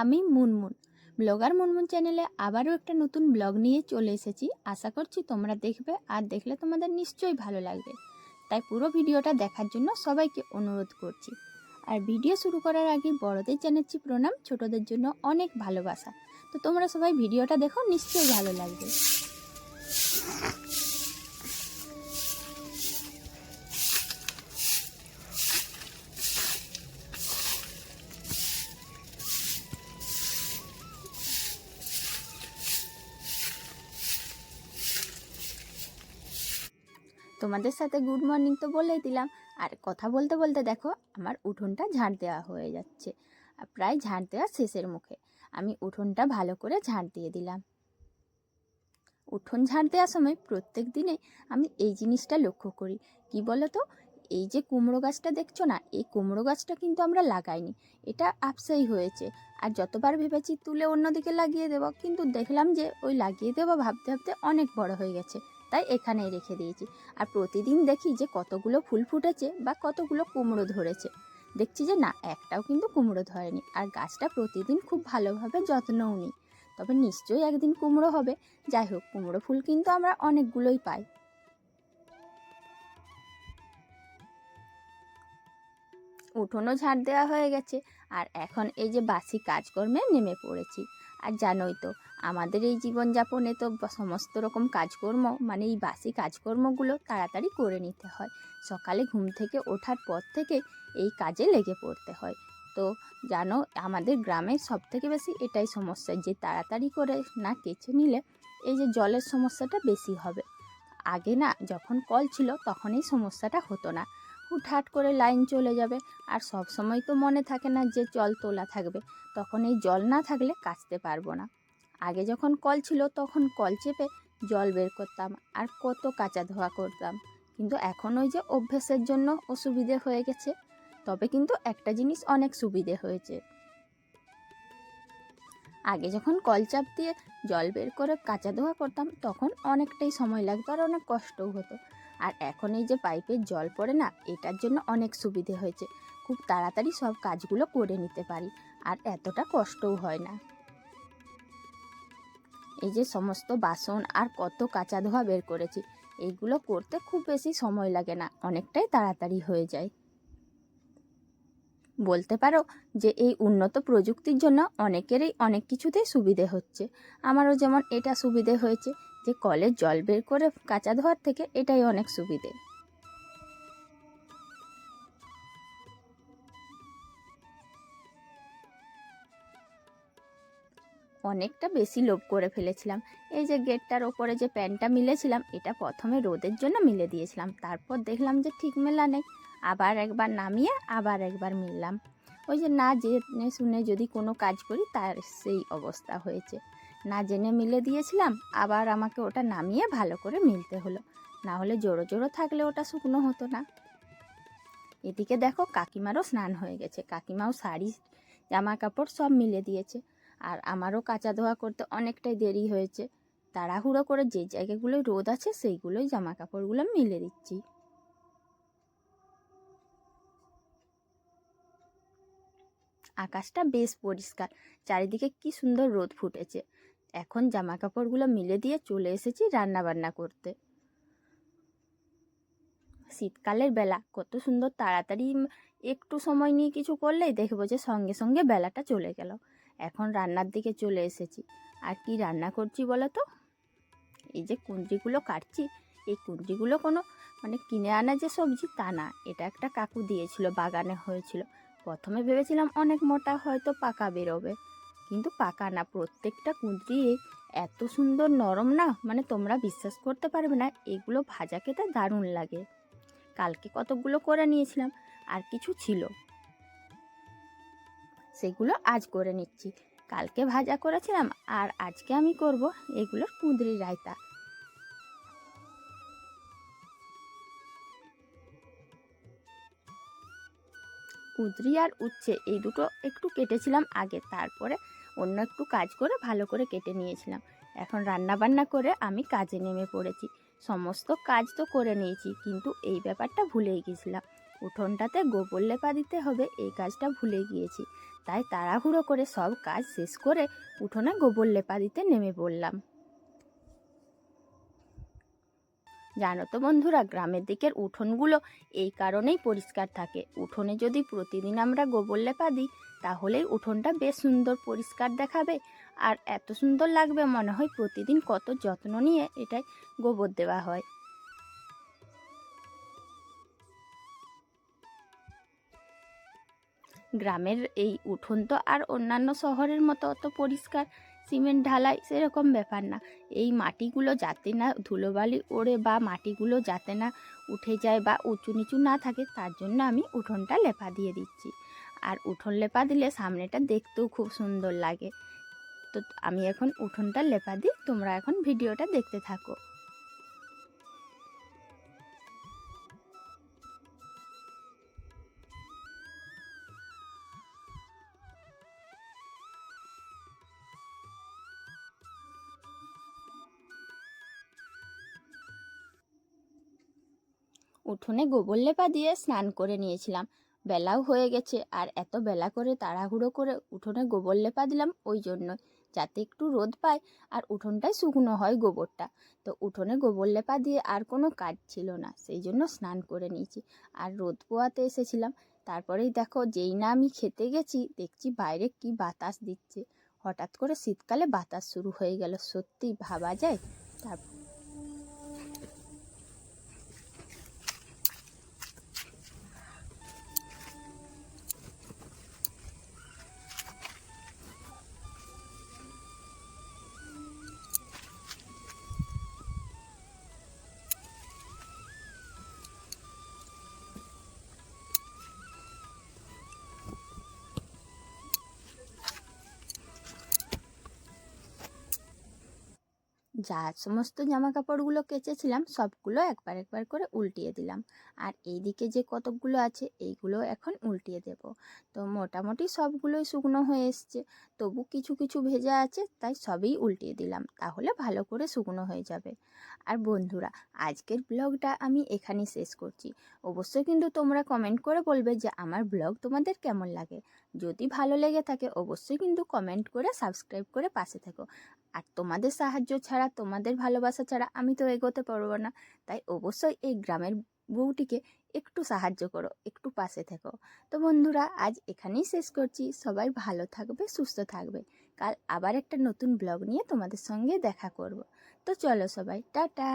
আমি মুনমুন। ব্লগার মুনমুন চ্যানেলে আবারও একটা নতুন ব্লগ নিয়ে চলে এসেছি। আশা করছি তোমরা দেখবে আর দেখলে তোমাদের নিশ্চয়ই ভালো লাগবে। তাই পুরো ভিডিওটা দেখার জন্য সবাইকে অনুরোধ করছি। আর ভিডিও শুরু করার আগে বড়দের জানাচ্ছি প্রণাম, ছোটদের জন্য অনেক ভালোবাসা। তো তোমরা সবাই ভিডিওটা দেখো, নিশ্চয়ই ভালো লাগবে। তোমাদের সাথে গুড মর্নিং তো বলেই দিলাম। আর কথা বলতে বলতে দেখো, আমার উঠোনটা ঝাড় দেওয়া হয়ে যাচ্ছে। প্রায় ঝাড় দেওয়া শেষের মুখে। আমি উঠোনটা ভালো করে ঝাড় দিয়ে দিলাম। উঠোন ঝাড় দেওয়ার সময় প্রত্যেক দিনে আমি এই জিনিসটা লক্ষ্য করি। কি বলো তো এই যে কুমড়ো গাছটা দেখছ না, এই কুমড়ো গাছটা কিন্তু আমরা লাগাইনি। এটা আপসেই হয়েছে। আর যতবার ভেবেছি তুলে অন্যদিকে লাগিয়ে দেবো, কিন্তু দেখলাম যে ওই লাগিয়ে দেবো ভাবতে ভাবতে অনেক বড় হয়ে গেছে। তাই এখানেই রেখে দিয়েছি। আর প্রতিদিন দেখি যে কতগুলো ফুল ফুটেছে বা কতগুলো কুমড়ো ধরেছে। দেখছি যে না, একটাও কিন্তু কুমড়ো ধরেনি। আর গাছটা প্রতিদিন খুব ভালোভাবে যত্নও নিই। তবে নিশ্চয়ই একদিন কুমড়ো হবে। যাই হোক, কুমড়ো ফুল কিন্তু আমরা অনেকগুলোই পাই। উঠোনও ঝাড় দেওয়া হয়ে গেছে। আর এখন এই যে বাসি কাজকর্মে নেমে পড়েছি। আর জানোই তো, আমাদের এই জীবনযাপনে তো সমস্ত রকম কাজকর্ম মানে এই বাসি কাজকর্মগুলো তাড়াতাড়ি করে নিতে হয়। সকালে ঘুম থেকে ওঠার পর থেকে এই কাজে লেগে পড়তে হয়। তো জানো, আমাদের গ্রামে সব থেকে বেশি এটাই সমস্যা যে তাড়াতাড়ি করে না কেচে নিলে এই যে জলের সমস্যাটা বেশি হবে। আগে না যখন কল ছিল তখন এই সমস্যাটা হতো না। হুটহাট করে লাইন চলে যাবে। আর সব সময় তো মনে থাকে না যে জল তোলা থাকবে। তখন এই জল না থাকলে কাচতে পারব না। আগে যখন কল ছিল তখন কল চেপে জল বের করতাম আর কত কাচা ধোয়া করতাম। কিন্তু এখন ওই যে অভ্যেসের জন্য অসুবিধে হয়ে গেছে। তবে কিন্তু একটা জিনিস অনেক সুবিধে হয়েছে। আগে যখন কল চাপ দিয়ে জল বের করে কাঁচা ধোয়া করতাম তখন অনেকটাই সময় লাগতো আর অনেক কষ্টও হতো। আর এখন এই যে পাইপের জল পড়ে না, এটার জন্য অনেক সুবিধে হয়েছে। খুব তাড়াতাড়ি সব কাজগুলো করে নিতে পারি, আর এতটা কষ্টও হয় না। এই যে সমস্ত বাসন আর কত কাঁচা ধোয়া বের করেছি এইগুলো করতে খুব বেশি সময় লাগে না, অনেকটাই তাড়াতাড়ি হয়ে যায়। বলতে পারো যে এই উন্নত প্রযুক্তির জন্য অনেকেরই অনেক কিছুতেই সুবিধে হচ্ছে। আমারও যেমন এটা সুবিধে হয়েছে যে কলের জল বের করে কাঁচা ধোয়ার থেকে এটাই অনেক সুবিধে। অনেকটা বেশি লোভ করে ফেলেছিলাম। এই যে গেটটার ওপরে যে প্যান্টটা মিলেছিলাম, এটা প্রথমে রোদের জন্য মিলে দিয়েছিলাম। তারপর দেখলাম যে ঠিক মেলা নেই। আবার একবার নামিয়ে আবার একবার মিললাম। ওই যে না জেনে শুনে যদি কোনো কাজ করি, তার সেই অবস্থা হয়েছে। না জেনে মিলে দিয়েছিলাম, আবার আমাকে ওটা নামিয়ে ভালো করে মিলতে হলো। না হলে জোরো জোরো থাকলে ওটা শুকনো হতো না। এদিকে দেখো কাকিমারও স্নান হয়ে গেছে। কাকিমাও শাড়ি জামা কাপড় সব মিলে দিয়েছে। আর আমারও কাঁচা ধোয়া করতে অনেকটাই দেরি হয়েছে। তাড়াহুড়ো করে যে জায়গাগুলোয় রোদ আছে, সেইগুলোই জামা কাপড়গুলো মিলে দিচ্ছি। আকাশটা বেশ পরিষ্কার। চারিদিকে কি সুন্দর রোদ ফুটেছে। এখন জামা কাপড়গুলো মিলে দিয়ে চলে এসেছি রান্না বান্না করতে। শীতকালের বেলা কত সুন্দর তাড়াতাড়ি একটু সময় নিয়ে কিছু করলেই দেখব যে সঙ্গে সঙ্গে বেলাটা চলে গেল। এখন রান্নার দিকে চলে এসেছি। আর কি রান্না করছি বলো তো? এই যে কুঁদরিগুলো কাটছি, এই কুঁদরিগুলো কোনো মানে কিনে আনা যে সবজি তা না, এটা একটা কাকু দিয়েছিল, বাগানে হয়েছিল। প্রথমে ভেবেছিলাম অনেক মোটা হয়তো পাকা বেরোবে। কিন্তু পাকা না। প্রত্যেকটা কুঁদরি এত সুন্দর নরম না মানে তোমরা বিশ্বাস করতে পারবে না, এগুলো ভাজা খেতে দারুণ লাগে। কালকে কতগুলো করে নিয়েছিলাম, আর কিছু ছিল। সেগুলো আজ করে নিচ্ছি। কালকে ভাজা করেছিলাম, আর আজকে আমি করব এগুলোর কুঁদরি রায়তা। কুঁদরি আর উচ্ছে, এই দুটো একটু কেটেছিলাম আগে, তারপরে অন্য একটু কাজ করে ভালো করে কেটে নিয়েছিলাম। এখন রান্না বান্না করে আমি কাজে নেমে পড়েছি। সমস্ত কাজ তো করে নিয়েছি, কিন্তু এই ব্যাপারটা ভুলেই গেছিলাম। উঠোনটাতে গোবর লেপা দিতে হবে, এই কাজটা ভুলে গিয়েছি। তাই তাড়াহুড়ো করে সব কাজ শেষ করে উঠোনে গোবর লেপা দিতে নেমে পড়লাম। জানো তো বন্ধুরা, গ্রামের দিকের উঠোনগুলো এই কারণেই পরিষ্কার থাকে। উঠোনে যদি প্রতিদিন আমরা গোবর লেপা দিই তাহলেই উঠোনটা বেশ সুন্দর পরিষ্কার দেখাবে। আর এত সুন্দর লাগবে মনে হয় প্রতিদিন কত যত্ন নিয়ে এটাই গোবর দেওয়া হয়। গ্রামের এই উঠোন তো আর অন্যান্য শহরের মতো অত পরিষ্কার সিমেন্ট ঢালাই সেরকম ব্যাপার না। এই মাটিগুলো যাতে না ধুলোবালি ওড়ে বা মাটিগুলো যাতে না উঠে যায় বা উঁচু নিচু না থাকে, তার জন্য আমি উঠোনটা লেপা দিয়ে দিচ্ছি। আর উঠোন লেপা দিলে সামনেটা দেখতেও খুব সুন্দর লাগে। তো আমি এখন উঠোনটা লেপা দিই, তোমরা এখন ভিডিওটা দেখতে থাকো। উঠোনে গোবর লেপা দিয়ে স্নান করে নিয়েছিলাম। বেলাও হয়ে গেছে, আর এত বেলা করে তাড়াহুড়ো করে উঠোনে গোবর লেপা দিলাম ওই জন্য যাতে একটু রোদ পায় আর উঠোনটাই শুকনো হয় গোবরটা। তো উঠোনে গোবর লেপা দিয়ে আর কোনো কাজ ছিল না, সেই জন্য স্নান করে নিয়েছি। আর রোদ পোয়াতে এসেছিলাম, তারপরেই দেখো যেই না আমি খেতে গেছি, দেখছি বাইরে কি বাতাস দিচ্ছে। হঠাৎ করে শীতকালে বাতাস শুরু হয়ে গেল সত্যি ভাবা যায়? তারপর যা সমস্ত জামা কাপড়গুলো কেচেছিলাম, সবগুলো একবার একবার করে উল্টিয়ে দিলাম। আর এইদিকে যে কতকগুলো আছে, এইগুলো এখন উল্টিয়ে দেব। তো মোটামুটি সবগুলোই শুকনো হয়ে এসছে। তবু কিছু কিছু ভেজা আছে, তাই সবই উল্টিয়ে দিলাম। তাহলে ভালো করে শুকনো হয়ে যাবে। আর বন্ধুরা, আজকের ব্লগটা আমি এখানেই শেষ করছি। অবশ্যই কিন্তু তোমরা কমেন্ট করে বলবে যে আমার ব্লগ তোমাদের কেমন লাগে। যদি ভালো লেগে থাকে, অবশ্যই কিন্তু কমেন্ট করে সাবস্ক্রাইব করে পাশে থেকো। আর তোমাদের সাহায্য ছাড়া, তোমাদের ভালোবাসা ছাড়া আমি তো এগোতে পারব না। তাই অবশ্যই এই গ্রামের বউটিকে একটু সাহায্য করো, একটু পাশে থেকো। তো বন্ধুরা, আজ এখানেই শেষ করছি। সবাই ভালো থাকবে, সুস্থ থাকবে। কাল আবার একটা নতুন ব্লগ নিয়ে তোমাদের সঙ্গে দেখা করব। তো চলো সবাই, টাটা!